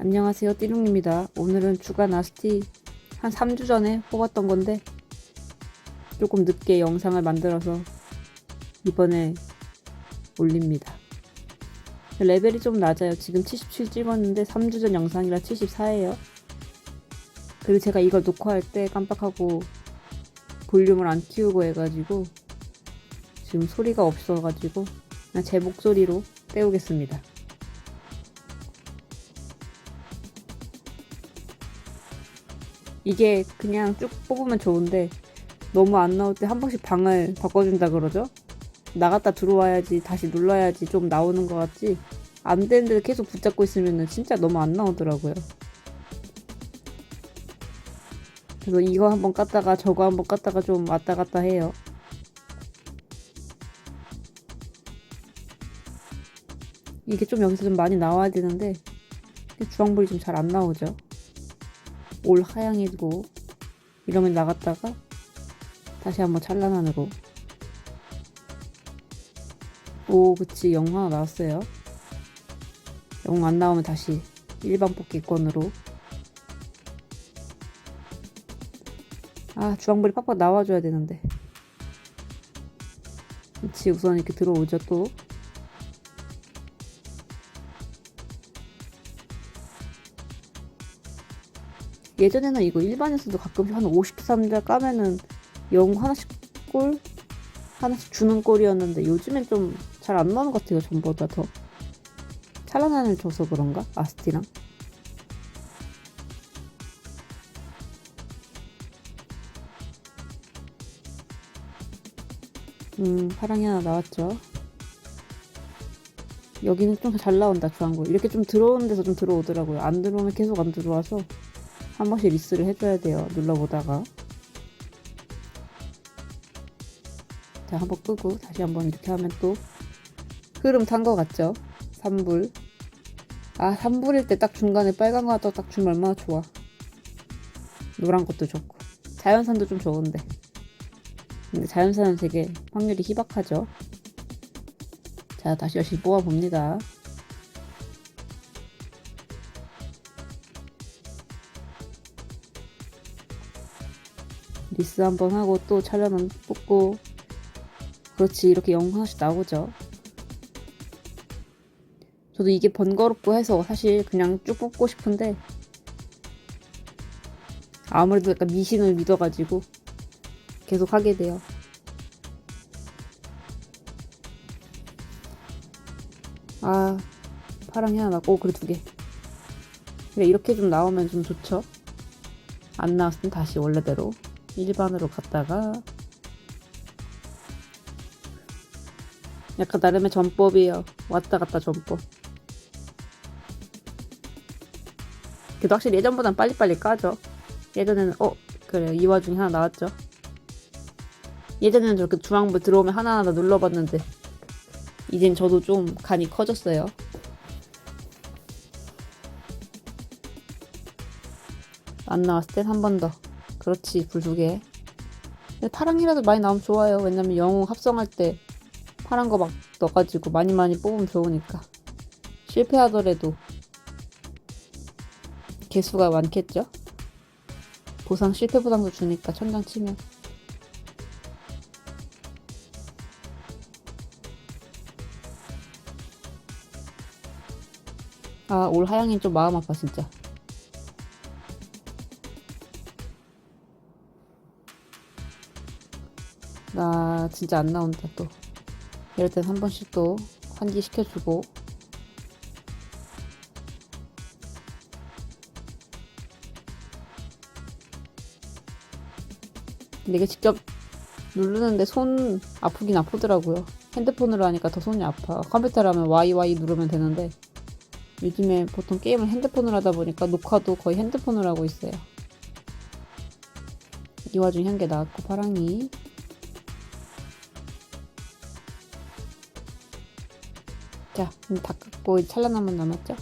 안녕하세요 띠룽입니다. 오늘은 주간 아스티 한 3주 전에 뽑았던 건데 조금 늦게 영상을 만들어서 이번에 올립니다. 레벨이 좀 낮아요. 지금 77 찍었는데 3주 전 영상이라 74예요. 그리고 제가 이걸 녹화할 때 깜빡하고 볼륨을 안 키우고 해가지고 지금 소리가 없어가지고 그냥 제 목소리로 때우겠습니다 이게 그냥 쭉 뽑으면 좋은데 너무 안 나올 때 한 번씩 방을 바꿔준다 그러죠? 나갔다 들어와야지 다시 눌러야지 좀 나오는 것 같지 안 되는데 계속 붙잡고 있으면 진짜 너무 안 나오더라고요. 그래서 이거 한번 깠다가 저거 한번 깠다가 좀 왔다 갔다 해요. 이게 좀 여기서 좀 많이 나와야 되는데 주황불이 좀 잘 안 나오죠. 올 하양이고 이러면 나갔다가 다시 한번 찬란한으로 오 그치. 영 하나 나왔어요. 영 안 나오면 다시 일반 뽑기권으로. 아 주황불이 팍팍 나와줘야 되는데. 그치 우선 이렇게 들어오죠 또 예전에는 이거 일반에서도 가끔씩 한 53자 까면은 영 하나씩 골 하나씩 주는 꼴이었는데 요즘엔 좀 잘 안 나오는 것 같아요 전보다 더. 찬란한을 줘서 그런가? 아스티랑? 음 파랑이 하나 나왔죠. 여기는 좀 잘 나온다 주황골 이렇게 좀 들어오는 데서 좀 들어오더라고요. 안 들어오면 계속 안 들어와서 한 번씩 리스를 해줘야 돼요. 눌러보다가. 자, 한 번 끄고 다시 한 번 이렇게 하면 또 흐름 탄 것 같죠? 3불. 아, 3불일 때 딱 중간에 빨간 거 하나 딱 주면 얼마나 좋아. 노란 것도 좋고. 자연산도 좀 좋은데. 근데 자연산은 되게 확률이 희박하죠? 자, 다시 열심히 뽑아봅니다. 리스 한번 하고 또 촬영은 뽑고 그렇지 이렇게 영 하나씩 나오죠. 저도 이게 번거롭고 해서 사실 그냥 쭉 뽑고 싶은데 아무래도 약간 미신을 믿어가지고 계속 하게 돼요. 아 파랑이 하나 나고 그래 두 개. 그래 이렇게 좀 나오면 좀 좋죠? 안 나왔으면 다시 원래대로 일반으로 갔다가 약간 나름의 전법이에요. 왔다 갔다 전법. 그래도 확실히 예전보단 빨리빨리 까죠. 예전에는 어 그래요 이 와중에 하나 나왔죠. 예전에는 저렇게 중앙부 들어오면 하나하나 눌러봤는데 이젠 저도 좀 간이 커졌어요. 안 나왔을 땐 한 번 더. 그렇지 불 두 개. 근데 파랑이라도 많이 나오면 좋아요. 왜냐면 영웅 합성할 때 파란 거 막 넣어가지고 많이 많이 뽑으면 좋으니까. 실패하더라도 개수가 많겠죠? 보상 실패 보상도 주니까 천장 치면. 아, 올 하양이 좀 마음 아파, 진짜. 나 진짜 안 나온다 또. 이럴 땐 한 번씩 또 환기 시켜주고. 근데 이게 직접 누르는데 손 아프긴 아프더라고요. 핸드폰으로 하니까 더 손이 아파. 컴퓨터로 하면 YY 누르면 되는데 요즘에 보통 게임을 핸드폰으로 하다 보니까 녹화도 거의 핸드폰으로 하고 있어요. 이 와중에 한 개 나왔고 파랑이 자, 다 깎고 찰나나만 남았죠?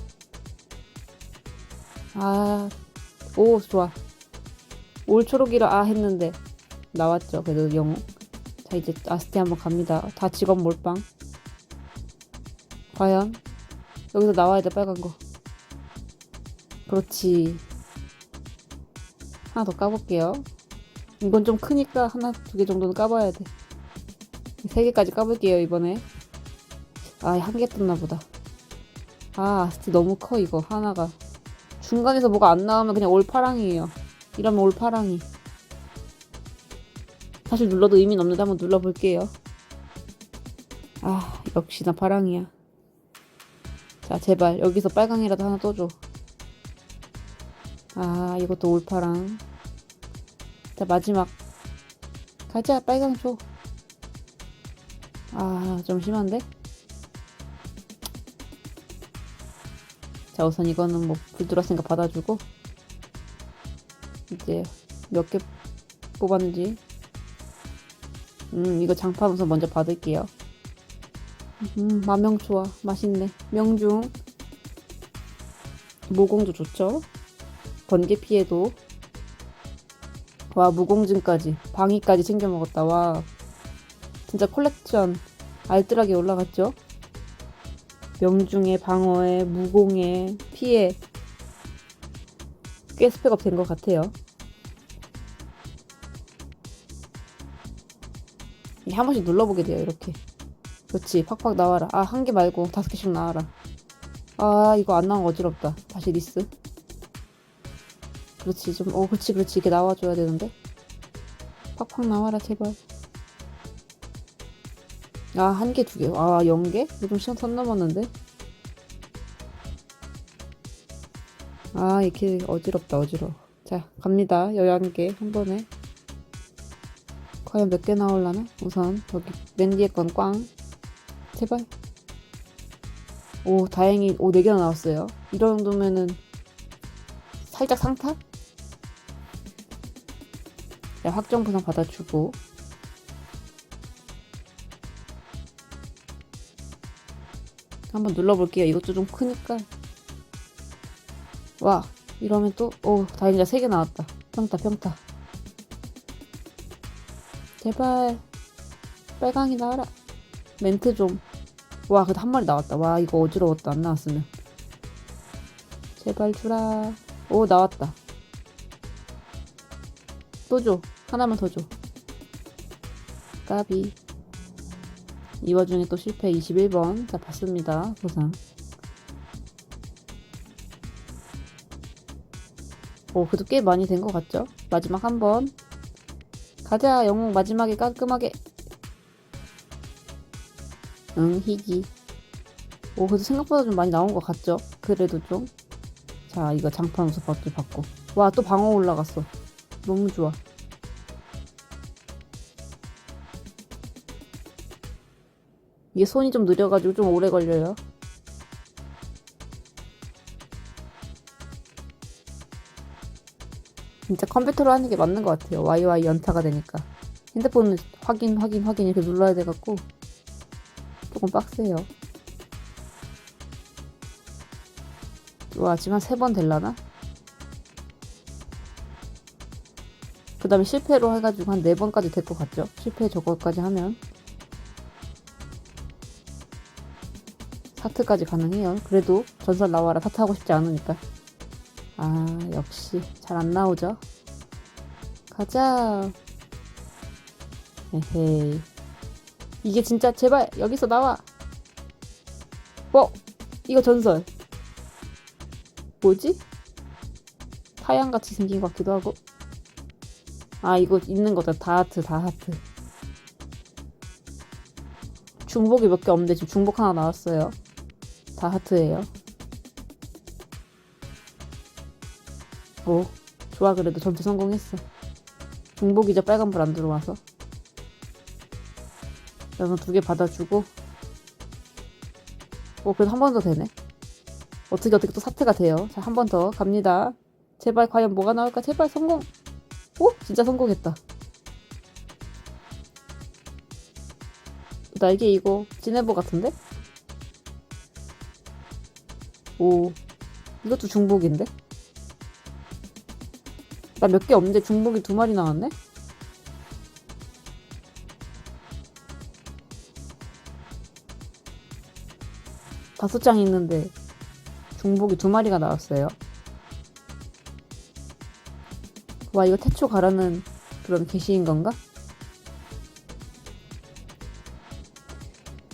아, 오, 좋아. 올 초록이라 아 했는데 나왔죠. 그래도 영웅. 자, 이제 아스티 한번 갑니다. 다 직업 몰빵. 과연 여기서 나와야 돼 빨간 거. 그렇지. 하나 더 까볼게요. 이건 좀 크니까 하나, 두 개 정도는 까봐야 돼. 세 개까지 까볼게요, 이번에. 아, 한 개 떴나 보다. 아, 아스티 너무 커, 이거. 하나가. 중간에서 뭐가 안 나오면 그냥 올파랑이에요. 이러면 올파랑이. 사실 눌러도 의미는 없는데 한번 눌러볼게요. 아, 역시나 파랑이야. 자, 제발. 여기서 빨강이라도 하나 떠줘. 아, 이것도 올파랑. 자, 마지막. 가자, 빨강 줘. 아, 좀 심한데? 자, 우선 이거는 뭐, 불 들어왔으니까 받아주고. 이제, 몇 개 뽑았는지. 음, 이거 장판 우선 먼저 받을게요. 음, 마명 좋아. 맛있네. 명중. 모공도 좋죠? 번개 피해도. 와, 무공증까지. 방위까지 챙겨 먹었다. 와. 진짜 콜렉션 알뜰하게 올라갔죠? 명중에, 방어에, 무공에, 피해. 꽤 스펙업 된 것 같아요. 이한 번씩 눌러보게 돼요, 이렇게. 그렇지, 팍팍 나와라. 아, 한 개 말고 다섯 개씩 나와라. 아, 이거 안 나온 거 어지럽다. 다시 리스. 그렇지, 좀, 어, 그렇지, 그렇지. 이렇게 나와줘야 되는데. 팍팍 나와라, 제발. 아, 한 개, 두 개. 아, 영 개? 이거 좀 시간 선 넘었는데. 아, 이렇게 어지럽다, 어지러워. 자, 갑니다. 열한 개, 한 번에. 과연 몇 개 나올라나? 우선, 여기, 맨 뒤에 건 꽝. 제발. 오, 다행히, 오, 네 개나 나왔어요. 이 정도면은, 살짝? 자, 확정 부상 받아주고. 한번 눌러볼게요. 이것도 좀 크니까. 와, 이러면 또, 오, 다행이다. 세개 나왔다. 평타, 평타. 제발, 빨강이 나와라. 멘트 좀. 와, 그래도 한 마리 나왔다. 와, 이거 어지러웠다. 안 나왔으면. 제발 주라. 오, 나왔다. 또 줘. 하나만 더 줘. 까비. 이 와중에 또 실패 21번. 자, 봤습니다. 보상. 오, 그래도 꽤 많이 된 것 같죠? 마지막 한 번. 가자, 영웅 마지막에 깔끔하게. 응, 희귀. 오, 그래도 생각보다 좀 많이 나온 것 같죠? 그래도 좀. 자, 이거 장판 우선 받도 받고. 와, 또 방어 올라갔어. 너무 좋아. 이게 손이 좀 느려가지고 좀 오래 걸려요. 진짜 컴퓨터로 하는 게 맞는 것 같아요. YY 연타가 되니까. 핸드폰은 확인, 확인, 확인 이렇게 눌러야 돼갖고 조금 빡세요. 와, 지금 한 세 번 될라나? 그 다음에 실패로 해가지고 한 네 번까지 될 것 같죠? 실패 저거까지 하면. 사트까지 가능해요. 그래도 전설 나와라 사트 하고 싶지 않으니까. 아, 역시 잘 안 나오죠? 가자. 에헤이. 이게 진짜 제발 여기서 나와. 어? 이거 전설. 뭐지? 타양같이 생긴 것 같기도 하고. 아, 이거 있는 거다. 다하트, 다하트. 중복이 몇 개 없는데 지금 중복 하나 나왔어요. 다 하트예요. 오, 좋아 그래도 전투 성공했어. 중복이자 빨간불 안 들어와서. 그래서 두 개 받아주고. 오, 그래도 한 번 더 되네. 어떻게 어떻게 또 사태가 돼요. 자, 한 번 더 갑니다. 제발 과연 뭐가 나올까? 제발 성공. 오, 진짜 성공했다. 날개 이거 진해보 같은데? 오, 이것도 중복인데? 나 몇 개 없는데 중복이 두 마리 나왔네? 다섯 장 있는데 중복이 두 마리가 나왔어요. 와 이거 태초 가라는 그런 게시인 건가?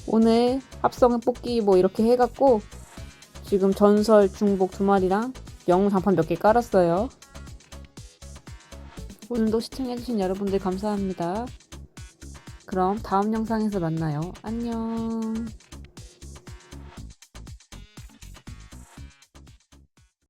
오늘 합성 뽑기 뭐 이렇게 해갖고 지금 전설 중복 두 마리랑 영웅 장판 몇 개 깔았어요. 오늘도 시청해주신 여러분들 감사합니다. 그럼 다음 영상에서 만나요. 안녕.